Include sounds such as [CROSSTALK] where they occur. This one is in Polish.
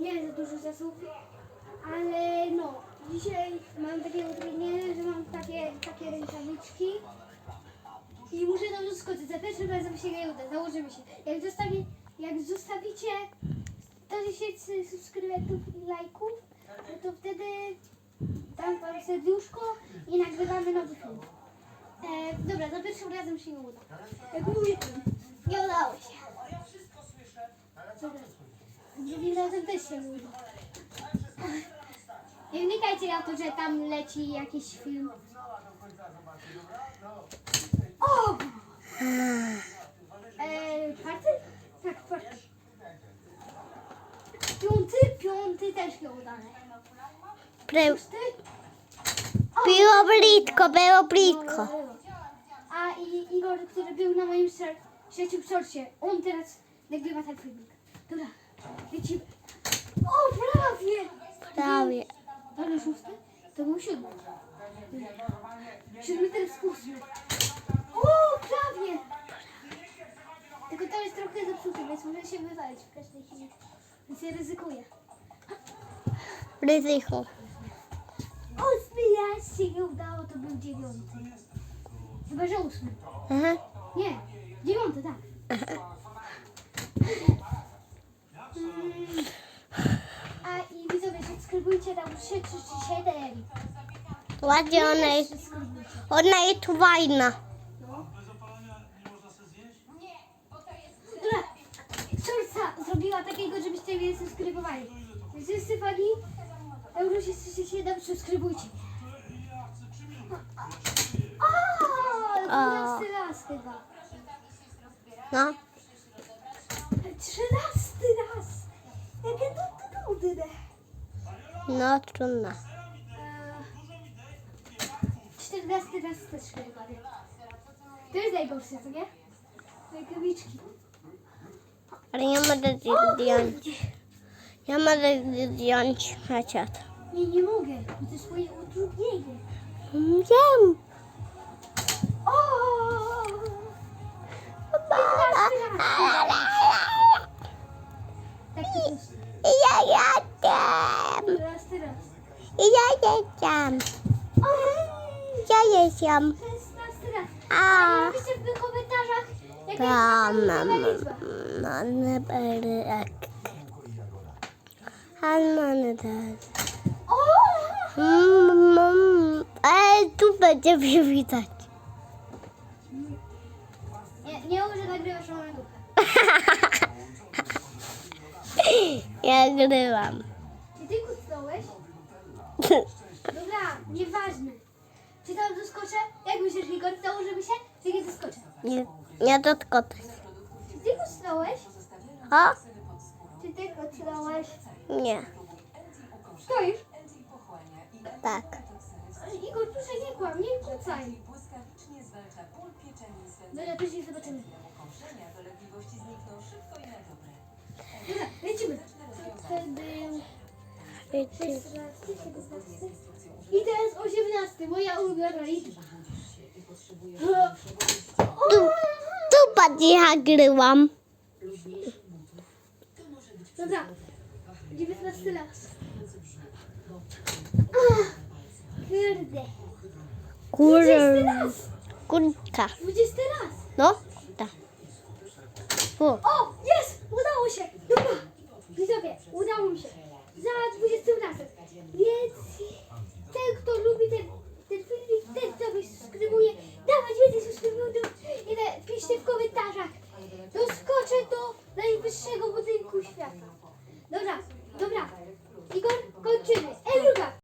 Nie za dużo zasług, ale no, dzisiaj mam takie utrudnienie, że mam takie, takie rękawiczki i muszę tam doskoczyć. Za pierwszym razem się nie uda, założymy się. Jak, zostawi, jak zostawicie 100 tysięcy subskrybentów i lajków, no to wtedy dam wam serduszko i nagrywamy nowy film. E, dobra, za pierwszym razem się nie uda. Jak mówię, nie udało się. Dobra. Drugim razem też się nie uda. Nie wnikajcie na to, że tam leci jakiś film. O! E, czwarty? Tak, czwarty. Piąty, piąty też nieudany. Pre- Szósty? O! Było blisko, było blisko. A i Igor, który był na moim ser- trzecim on teraz nagrywa ten filmik. Dobra, lecimy. O, prawie! Prawie. Był szósty? To był siódmy. Siódmy teraz ósmy. O, prawie! Tylko to jest trochę zepsute, więc może się wywalić w każdej chwili. Więc ja ryzykuję. Ryzyko. Ósmy raz się nie udało, to był dziewiąty. Chyba, że ósmy. Aha. Nie, dziewiąty, tak. Mm. A i widzowie, subskrybujcie tam 3 czy 7. Ładnie ona jest. Ona jest fajna. No. Dobra, Szorca zrobiła takiego, żebyście mnie subskrybowali. Więc Stefani, Euro 67, subskrybujcie. O, 12 raz chyba. No. 13 raz. Jakie to. No trudno. Eee, 14 raz też chyba. nie? To jest najgorsze, co nie? Rękawiczki. Ale nie mogę zdjąć. Nie mogę zdjąć chociaż. Nie, nie mogę. To jest swoje utrudnienie. Wiem. O! 15 raz. Tak to jest. Ja jadę. Teraz, teraz. Ja jestem. Ja jestem. 16 raz. A. Napiszcie w komentarzach, jaka jest mam. liczba. Ale! Mm, mm. Tu będzie mnie widać. Nie, nie mów, że nagrywasz moją dupę. [LAUGHS] Ja grywam. Nieważne. Czy tam doskoczę? Jak myślisz, Igor, założymy się? Czy nie doskoczę? Nie, nie dotknąć. Czy ty kucnąłeś? O? Czy ty kucnąłeś? Nie. Stoisz? Tak. Igor, proszę nie kłam, nie kucaj. Błyskawicznie zwalcza ból swędza. Dobra, później zobaczymy. Kąszenia dolegliwości znikną szybko i na dobre. Dobra, lecimy. Wtedy 16, 17 i teraz 18, moja ulubiona liczba. Tu, tu patrz, ja grywam. Dobra, 19 raz. Kurde. 20 Kurde. Kurka. 20 raz. No? Tak. O. O, jest! Udało się! Dobra, widzowie, udało mi się. Za 20 razem. Więc ten, kto lubi ten, ten filmik, ten, kto mnie subskrybuje, dawać więcej subskrybentów i na- piszcie w komentarzach. Doskoczę do najwyższego budynku świata. Dobra, dobra.